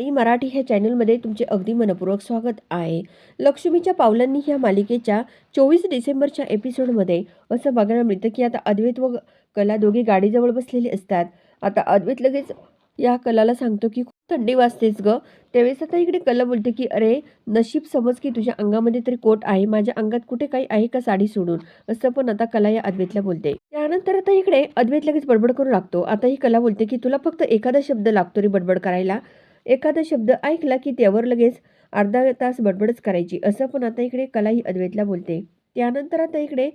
आई मराठी ह्या चॅनलमध्ये तुमचे अगदी मनपूर्वक स्वागत आहे. लक्ष्मीच्या पावलांनी ह्या मालिकेच्या चोवीस डिसेंबरच्या एपिसोडमध्ये असं बघायला मिळतं की आता अद्वैत व कला दोघे गाडीजवळ बसलेले असतात. आता अद्वैत लगेच या कलाला सांगतो की खूप थंडी वाजतेच ग. त्यावेळेस आता इकडे कला बोलते की अरे नशीब समज की तुझ्या अंगामध्ये तरी कोट आहे माझ्या अंगात कुठे काही आहे का साडी सोडून? असं पण आता कला या अद्वैतला बोलते. त्यानंतर आता इकडे अद्वैत लगेच बडबड करू लागतो. आता ही कला बोलते की तुला फक्त एखादा शब्द लागतो रे बडबड करायला. एखादा शब्द ऐकला की त्यावर लगेच अर्धा तास बडबडच करायची. असं पण आता इकडे कला ही अद्वैतला बोलते. त्यानंतर आता इकडे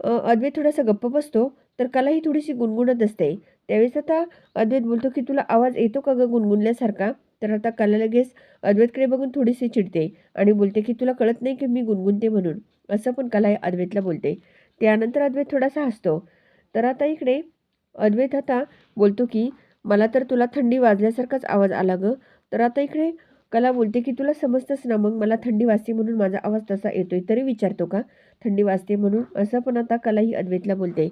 अद्वैत थोडासा गप्प बसतो तर कला ही थोडीशी गुणगुणत असते. त्यावेळेस आता अद्वैत बोलतो की तुला आवाज येतो का ग गुणगुणल्यासारखा? तर आता कला लगेच अद्वैतकडे बघून थोडीशी चिडते आणि बोलते की तुला कळत नाही की मी गुणगुणते म्हणून. असं पण कला ही अद्वैतला बोलते. त्यानंतर अद्वैत थोडासा हसतो. तर आता इकडे अद्वैत आता बोलतो की मला तर तुला थंडी वाजल्यासारखाच आवाज आला गं. तर आता इकडे कला बोलते की तुला समजतंच ना मग मला थंडी वाजते म्हणून माझा आवाज तसा येतोय तरी विचारतो का? थंडी वाजते म्हणून असं पण आता कला ही अद्वैतला बोलते.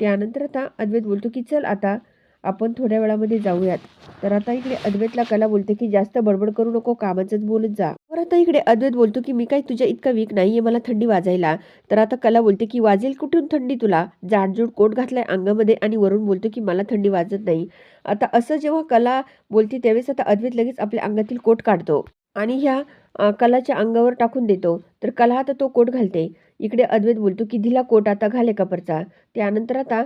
त्यानंतर आता अद्वैत बोलतो की चल आता आपण थोड्या वेळामध्ये जाऊयात. तर आता इकडे अद्वैतला कला बोलते की जास्त बडबड करू नको कामाचंच बोलत जा. तर आता इकडे अद्वैत बोलतो की मी काय तुझ्या इतका वीक नाहीये मला थंडी वाजायला. तर आता कला बोलते की वाजेल कुठून थंडी तुला? जाडजूड कोट घातलाय अंगामध्ये आणि वरून बोलतो की मला थंडी वाजत नाही. आता असं जेव्हा कला बोलते त्यावेळेस आता अद्वैत लगेच आपल्या अंगातील कोट काढतो आणि ह्या कलाच्या अंगावर टाकून देतो. तर कला आता तो कोट घालते. इकडे अद्वैत बोलतो की दिला कोट आता घाले कपरचा त्यानंतर आता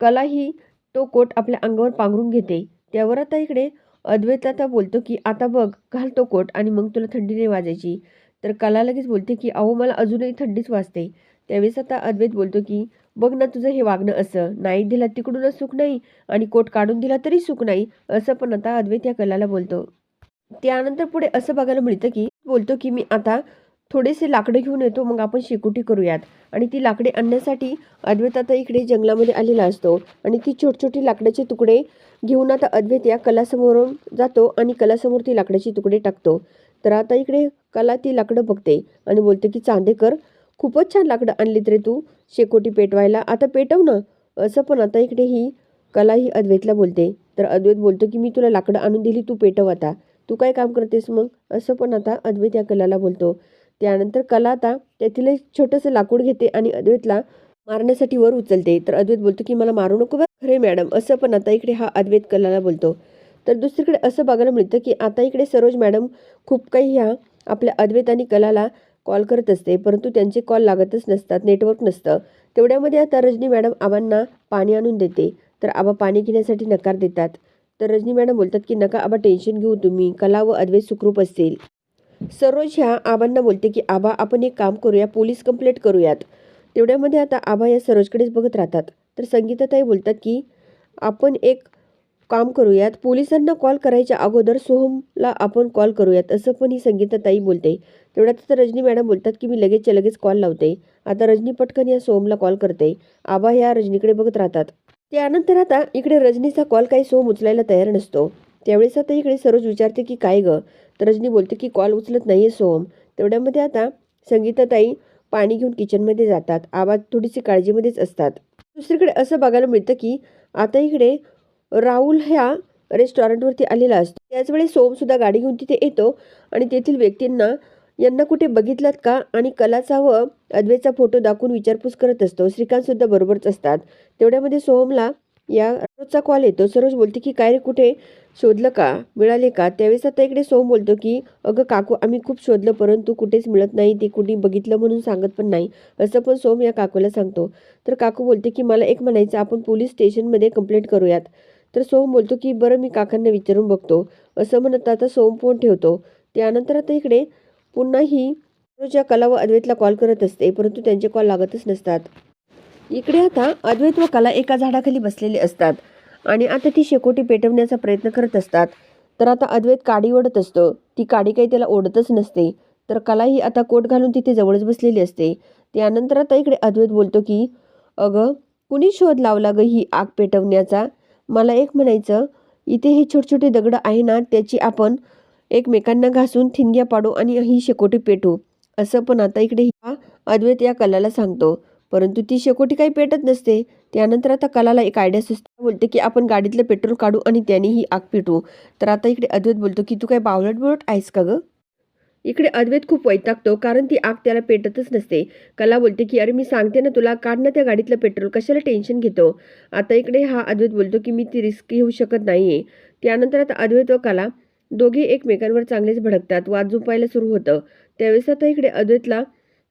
कला ही तो कोट आपल्या अंगावर पांघरून घेते. त्यावर आता इकडे अद्वैत आता बोलतो की आता बघ घाल तो कोट आणि मग तुला थंडी नाही वाजायची. तर कला लगेच बोलते की अहो मला अजूनही थंडीच वाजते. त्यावेळेस आता अद्वैत बोलतो की बघ ना तुझं हे वागणं असं. नाही दिला तिकडूनच सुख नाही आणि कोट काढून दिला तरी सुख नाही. असं पण आता अद्वैत या कलाला बोलतो. त्यानंतर पुढे असं बघायला मिळतं की बोलतो की मी आता थोडेसे लाकडं घेऊन येतो मग आपण शेकोटी करूयात. आणि ती लाकडे आणण्यासाठी अद्वैत आता इकडे जंगलामध्ये आलेला असतो. आणि ती छोटछोटी छोटी लाकडाचे तुकडे घेऊन आता अद्वैत या कलासमोरून जातो आणि कलासमोर ती लाकडाचे तुकडे टाकतो. तर आता इकडे कला ती लाकडं बघते आणि बोलते की चांदेकर खूपच छान लाकडं आणलीत रे तू शेकोटी पेटवायला. आता पेटव ना. असं पण आता इकडे ही कला ही अद्वैतला बोलते. तर अद्वैत बोलतो की मी तुला लाकडं आणून दिली तू पेटव आता. तू काय काम करतेस मग? असं पण आता अद्वैत या कलाला बोलतो. त्यानंतर कला आता त्यातील एक छोटंसं लाकूड घेते आणि अद्वैतला मारण्यासाठी वर उचलते. तर अद्वैत बोलतो की मला मारू नको बरं. खरे मॅडम असं पण आता इकडे हा अद्वैत कलाला बोलतो. तर दुसरीकडे असं बघायला मिळतं की आता इकडे सरोज मॅडम खूप काही ह्या आपल्या अद्वैत आणि कलाला कॉल करत असते. परंतु त्यांचे कॉल लागतच नसतात नेटवर्क नसतं. तेवढ्यामध्ये आता रजनी मॅडम आबांना पाणी आणून देते. तर आबा पाणी घेण्यासाठी नकार देतात. तर रजनी मॅडम बोलतात की नका आबा टेन्शन घेऊ तुम्ही. कला व अद्वैत सुखरूप असेल सरोज ह्या आबांना बोलते की आबा आपण एक काम करूया पोलीस कंप्लेंट करूयात. तेवढ्यामध्ये आता आबा या सरोजकडेच बघत राहतात. तर संगीताताई बोलतात की आपण एक काम करूयात पोलिसांना कॉल करायच्या अगोदर सोहमला आपण कॉल करूयात. असं पण ही संगीताताई बोलते. तेवढ्यात तर रजनी मॅडम बोलतात की मी लगेचच्या लगेच कॉल लावते. आता रजनी पटकन या सोहमला कॉल करते. आबा ह्या रजनीकडे बघत राहतात. त्यानंतर आता इकडे रजनीचा कॉल काही सोहम उचलायला तयार नसतो. त्यावेळेस आता इकडे सरोज विचारते की काय ग? तर रजनी बोलते की कॉल उचलत नाही आहे सोहम तेवढ्यामध्ये आता संगीताताई पाणी घेऊन किचनमध्ये जातात. आवाज थोडीशी काळजीमध्येच असतात. दुसरीकडे असं बघायला मिळतं की आता इकडे राहुल ह्या रेस्टॉरंटवरती आलेला असतो. त्याचवेळी सोमसुद्धा गाडी घेऊन तिथे येतो आणि तेथील व्यक्तींना यांना कुठे बघितलात का? आणि कलाचा व अद्वेचा फोटो दाखवून विचारपूस करत असतो. श्रीकांतसुद्धा बरोबरच असतात. तेवढ्यामध्ये सोहमला या रोजचा कॉल येतो. सरोज बोलते की काय रे कुठे? शोधलं का? मिळाले का? त्यावेळेस आता इकडे सोम बोलतो की अगं काकू आम्ही खूप शोधलं परंतु कुठेच मिळत नाही ते कुणी बघितलं म्हणून सांगत पण नाही असं पण सोम या काकूला सांगतो. तर काकू बोलते की मला एक म्हणायचं आपण पोलीस स्टेशनमध्ये कंप्लेंट करूयात. तर सोम बोलतो की बरं मी काकांना विचारून बघतो. असं म्हणत आता सोम फोन ठेवतो. त्यानंतर आता इकडे पुन्हा ही रोजच्या कला व अद्वैतला कॉल करत असते परंतु त्यांचे कॉल लागतच नसतात. इकडे आता अद्वैत व कला एका झाडाखाली बसलेले असतात. आणि आता ती शेकोटी पेटवण्याचा प्रयत्न करत असतात. तर आता अद्वैत काडी ओढत असतो. ती काडी काही त्याला ओढतच नसते. तर कला ही आता कोट घालून तिथे जवळच बसलेली असते. त्यानंतर आता इकडे अद्वैत बोलतो की अगं कुणी शोध लावला ग ही आग पेटवण्याचा? मला एक म्हणायचं इथे हे छोटे छोटे दगड आहे ना त्याची आपण एकमेकांना घासून ठिणग्या पाडू आणि ही शेकोटी पेटू. असं पण आता इकडे हा अद्वैत या कलाला सांगतो. परंतु ती शेकोटी काही पेटत नसते. त्यानंतर आता कलाला एक आयडिया सुचते. बोलते की आपण गाडीतलं पेट्रोल काढू आणि त्याने ही आग पेटवू. तर आता इकडे अद्वैत बोलतो की तू काय बावलट बोलट आहेस का गं? इकडे अद्वैत खूप वैतागतो कारण ती आग त्याला पेटतच नसते. कला बोलते की अरे मी सांगते ना तुला काढ ना त्या गाडीतलं पेट्रोल कशाला टेन्शन घेतो? आता इकडे हा अद्वैत बोलतो की मी ती रिस्क घेऊ शकत नाहीये. त्यानंतर आता अद्वैत व कला दोघे एकमेकांवर चांगलेच भडकतात. वाद झोपायला सुरू होतं. त्यावेळेस आता इकडे अद्वैतला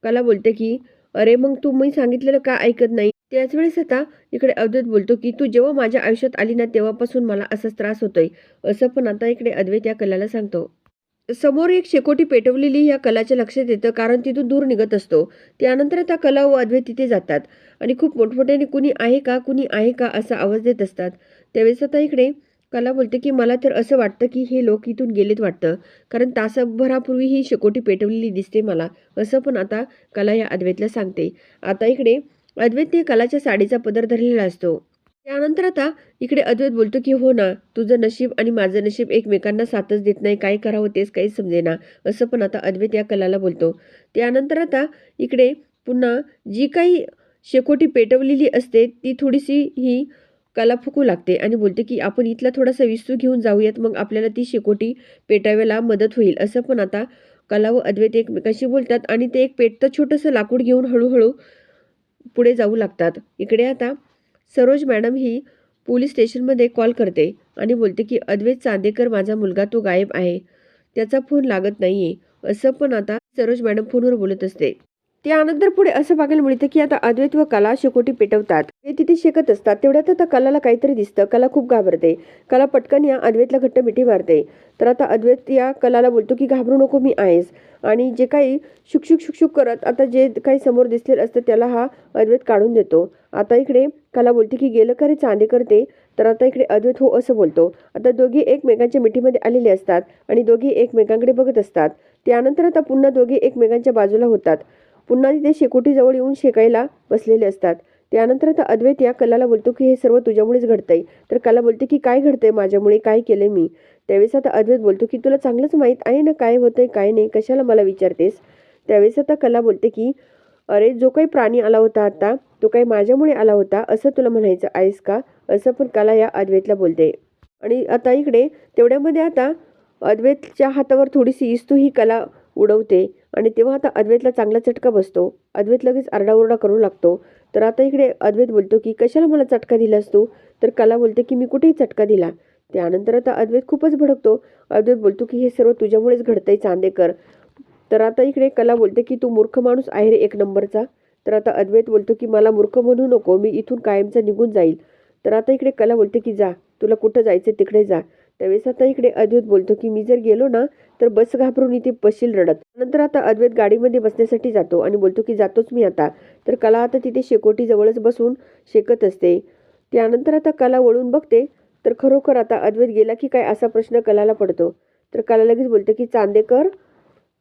कला बोलते की अरे मग तू मी सांगितलेलं का ऐकत नाही? त्याच वेळेस आता इकडे अद्वैत बोलतो की तू जेव्हा माझ्या आयुष्यात आली ना तेव्हापासून मला असाच त्रास होतोय. असं पण आता इकडे अद्वैत या कलाला सांगतो. समोर एक शेकोटी पेटवलेली या कलाच्या लक्षात येतं कारण तिथून दूर निघत असतो. त्यानंतर आता कला व अद्वैत तिथे जातात. आणि खूप मोठमोठ्याने कुणी आहे का? कुणी आहे का? असा आवाज देत असतात. त्यावेळेस आता इकडे कला बोलते की मला तर असं वाटतं की हे लोक इथून गेलेत वाटतं. कारण तासभरापूर्वी ही शेकोटी पेटवलेली दिसते मला. असं पण आता कला या अद्वैतला सांगते. आता इकडे अद्वैतने कलाच्या साडीचा पदर धरलेला असतो. त्यानंतर आता इकडे अद्वैत बोलतो की हो ना तुझं नशीब आणि माझं नशीब एकमेकांना साथच देत नाही. काय करावं तेच काही समजेना. असं पण आता अद्वैत या कलाला बोलतो. त्यानंतर आता इकडे पुन्हा जी काही शेकोटी पेटवलेली असते ती थोडीशी ही कला फुकू लागते आणि बोलते की आपण इथला थोडासा विस्तू घेऊन जाऊयात मग आपल्याला ती शेकोटी पेटाव्याला मदत होईल. असं पण आता कला व अद्वैत एकमेकांशी बोलतात आणि ते एक पेटतं छोटंसं लाकूड घेऊन हळूहळू पुढे जाऊ लागतात. इकडे आता सरोज मॅडम ही पोलीस स्टेशनमध्ये कॉल करते आणि बोलते की अद्वैत चांदेकर माझा मुलगा तो गायब आहे. त्याचा फोन लागत नाहीये. असं पण आता सरोज मॅडम फोनवर बोलत असते. त्यानंतर पुढे असं बघायला मिळतं की आता अद्वैत व कला शेकोटी पेटवतात. ते तिथे शेकत असतात तेवढ्यात आता कलाला काहीतरी दिसतं. कला खूप घाबरते. कला पटकन या अद्वैतला घट्ट मिठी मारते. तर आता अद्वैत या कलाला बोलतो की घाबरू नको मी आहेस. आणि जे काही शुकशुक शुकशुक करत आता जे काही समोर दिसलेलं असतं त्याला हा अद्वैत काढून देतो. आता इकडे कला बोलते की गेलं का रे चांदे करते. तर आता इकडे अद्वैत हो असं बोलतो. आता दोघी एकमेकांच्या मिठीमध्ये आलेले असतात आणि दोघी एकमेकांकडे बघत असतात. त्यानंतर आता पुन्हा दोघे एकमेकांच्या बाजूला होतात. पुन्हा तिथे शेकोटीजवळ येऊन शेकायला बसलेले असतात. त्यानंतर आता अद्वैत या कलाला बोलतो की हे सर्व तुझ्यामुळेच घडतंय. तर कला बोलते की काय घडतंय माझ्यामुळे? काय केले मी? त्यावेळेस आता अद्वैत बोलतो की तुला चांगलंच माहीत आहे ना काय होतंय काय नाही? कशाला मला विचारतेस? त्यावेळेस आता कला बोलते की अरे जो काही प्राणी आला होता आता तो काही माझ्यामुळे आला होता? असं तुला म्हणायचं आहेस का? असं पण कला या अद्वैतला बोलते. आणि आता इकडे तेवढ्यामध्ये आता अद्वैतच्या हातावर थोडीशी इस्तू ही कला उडवते. आणि तेव्हा आता अद्वैतला चांगला चटका बसतो. अद्वैत लगेच आरडाओरडा करू लागतो. तर आता इकडे अद्वैत बोलतो की कशाला मला चटका दिलास तू? तर कला बोलते की मी कुठेही चटका दिला. त्यानंतर आता अद्वैत खूपच भडकतो. अद्वैत बोलतो की हे सर्व तुझ्यामुळेच घडतंय चांदेकर. तर आता इकडे कला बोलते की तू मूर्ख माणूस आहे रे एक नंबरचा. तर आता अद्वैत बोलतो की मला मूर्ख म्हणू नको. मी इथून कायमचा निघून जाईल. तर आता इकडे कला बोलते की जा. तुला कुठं जायचं तिकडे जा. त्यावेळेस आता इकडे अद्वैत बोलतो की मी जर गेलो ना तर बस घाबरून इथे बसशील रडत. नंतर आता अद्वैत गाडीमध्ये बसण्यासाठी जातो आणि बोलतो की जातोच मी आता. तर कला आता तिथे शेकोटी जवळच बसून शेकत असते. त्यानंतर आता कला वळून बघते तर खरोखर आता अद्वैत गेला की काय असा प्रश्न कलाला पडतो. तर कला लगेच बोलते की चांदेकर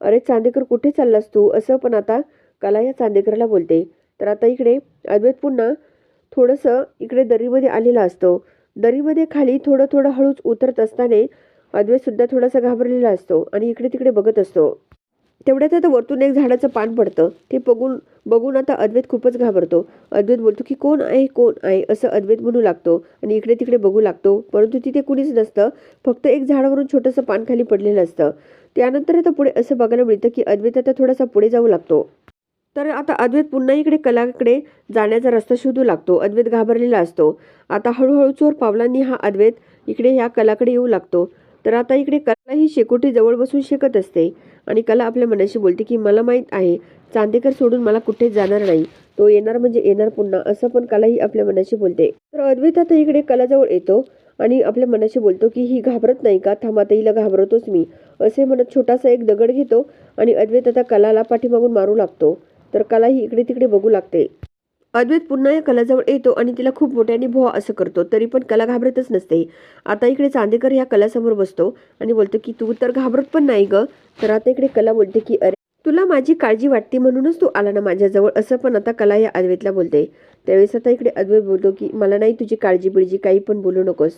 अरे चांदेकर कुठे चाललास तू? असं पण आता कला या चांदेकरला बोलते. तर आता इकडे अद्वैत पुन्हा थोडंसं इकडे दरीमध्ये आलेला असतो. दरीमध्ये खाली थोडं थोडं हळूच उतरत असताना अद्वैत सुद्धा थोडासा घाबरलेला असतो आणि इकडे तिकडे बघत असतो. तेवढ्यात आता वरतून एक झाडाचं पान पडतं. ते बघून बघून आता अद्वैत खूपच घाबरतो. अद्वैत बोलतो की कोण आहे कोण आहे? असं अद्वैत म्हणू लागतो आणि इकडे तिकडे बघू लागतो. परंतु तिथे कुणीच नसतं. फक्त एक झाडावरून छोटंसं पान खाली पडलेलं असतं. त्यानंतर आता पुढे असं बघायला मिळतं की अद्वैत आता थोडासा पुढे जाऊ लागतो. तर आता अद्वैत पुन्हा इकडे कलाकडे जाण्याचा रस्ता शोधू लागतो. अद्वैत घाबरलेला असतो. आता हळूहळू चोर पावलांनी हा अद्वैत इकडे ह्या कलाकडे येऊ लागतो. तर आता इकडे कला ही शेकोटी जवळ बसून शेकत असते आणि कला आपल्या मनाशी बोलते की मला माहीत आहे चांदेकर सोडून मला कुठेच जाणार नाही. तो येणार म्हणजे येणार पुन्हा. असं पण कला ही आपल्या मनाशी बोलते. तर अद्वैत आता इकडे कलाजवळ येतो आणि आपल्या मनाशी बोलतो की ही घाबरत नाही का? थांबा घाबरतोच मी. असे म्हणत छोटासा एक दगड घेतो आणि अद्वैत आता कलाला पाठीमागून मारू लागतो. तर कला ही इकडे तिकडे बघू लागते. अद्वैत पुन्हा या कलाजवळ येतो आणि तिला खूप मोठ्याने भोवा असं करतो तरी पण कला घाबरतच नसते. आता इकडे चांदेकर या कलासमोर बसतो आणि बोलतो की तू तर घाबरत पण नाही ग. तर आता इकडे कला बोलते की अरे तुला माझी काळजी वाटते म्हणूनच तू आला ना माझ्याजवळ असं पण आता कला या अद्वैतला बोलते. त्यावेळेस आता इकडे अद्वैत बोलतो की मला नाही तुझी काळजी बिळजी काही पण बोलू नकोस.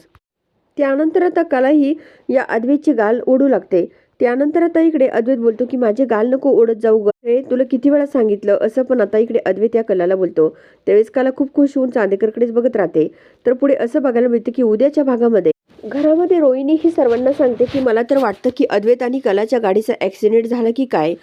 त्यानंतर आता कला ही या अद्वैतची गाल ओढू लागते. त्यानंतर आता इकडे अद्वैत बोलतो की माझे गाल नको ओढत जाऊ ग. तुला किती वेळा सांगितलं? असं पण आता इकडे अद्वैत या कलाला बोलतो. त्यावेळेस कला खूप खुश होऊन चांदेकरकडेच बघत राहते. तर पुढे असं बघायला मिळतं की उद्याच्या भागामध्ये घरामध्ये रोहिणी ही सर्वांना सांगते की मला तर वाटतं की अद्वैत आणि कलाच्या गाडीचा ॲक्सिडेंट झाला की काय?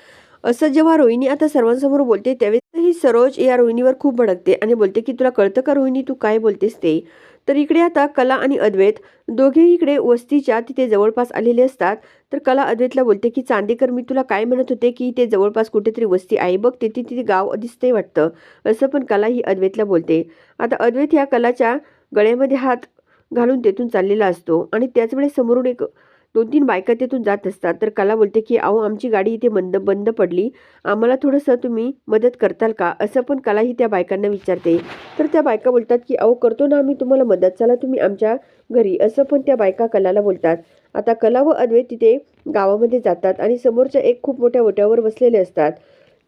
असं जेव्हा रोहिणी आता सर्वांसमोर बोलते त्यावेळेस ही सरोज या रोहिणीवर खूप भडकते आणि बोलते की तुला कळतं का रोहिणी? तू काय बोलतेस ते? तर इकडे आता कला आणि अद्वैत दोघेही इकडे वस्तीच्या तिथे जवळपास आलेले असतात. तर कला अद्वैतला बोलते की चांदेकर मी तुला काय म्हणत होते की ते जवळपास कुठेतरी वस्ती आहे बघ ते तिथे गाव दिसते वाटतं. असं पण कला ही अद्वैतला बोलते. आता अद्वैत ह्या कलाच्या गळ्यामध्ये हात घालून तेथून चाललेला असतो आणि त्याच वेळेस समोरून एक दोन तीन बायका तिथून जात असतात. तर कला बोलते की अहो आमची गाडी इथे बंद बंद पडली. आम्हाला थोडंसं तुम्ही मदत करताल का? असं पण कला ही त्या बायकांना विचारते. तर त्या बायका बोलतात की अहो करतो ना आम्ही तुम्हाला मदत. चला तुम्ही आमच्या घरी. असं पण त्या बायका कलाला बोलतात. आता कला व अद्वैत तिथे गावामध्ये जातात आणि समोरच्या एक खूप मोठ्या ओट्यावर बसलेले असतात.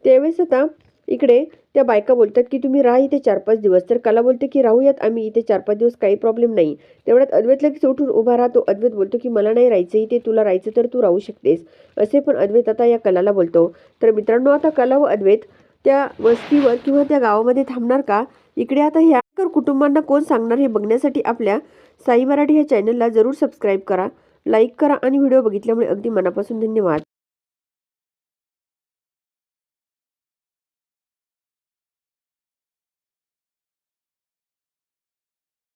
त्यावेळेस आता इकडे त्या बायका बोलतात की तुम्ही राहा इथे चार पाच दिवस. तर कला बोलते की राहूयात आम्ही इथे चार पाच दिवस काही प्रॉब्लेम नाही. तेवढ्यात अद्वैत लगेच उठून उभा राहतो. अद्वैत बोलतो की मला नाही राहायचं इथे तुला राहायचं तर तू राहू शकतेस. असे पण अद्वैत आता या कलाला बोलतो. तर मित्रांनो आता कला व अद्वैत त्या वस्तीवर किंवा त्या गावामध्ये थांबणार का? इकडे आता ह्या कुटुंबांना कोण सांगणार हे बघण्यासाठी आपल्या साई मराठी ह्या चॅनलला जरूर सबस्क्राईब करा लाईक करा आणि व्हिडिओ बघितल्यामुळे अगदी मनापासून धन्यवाद.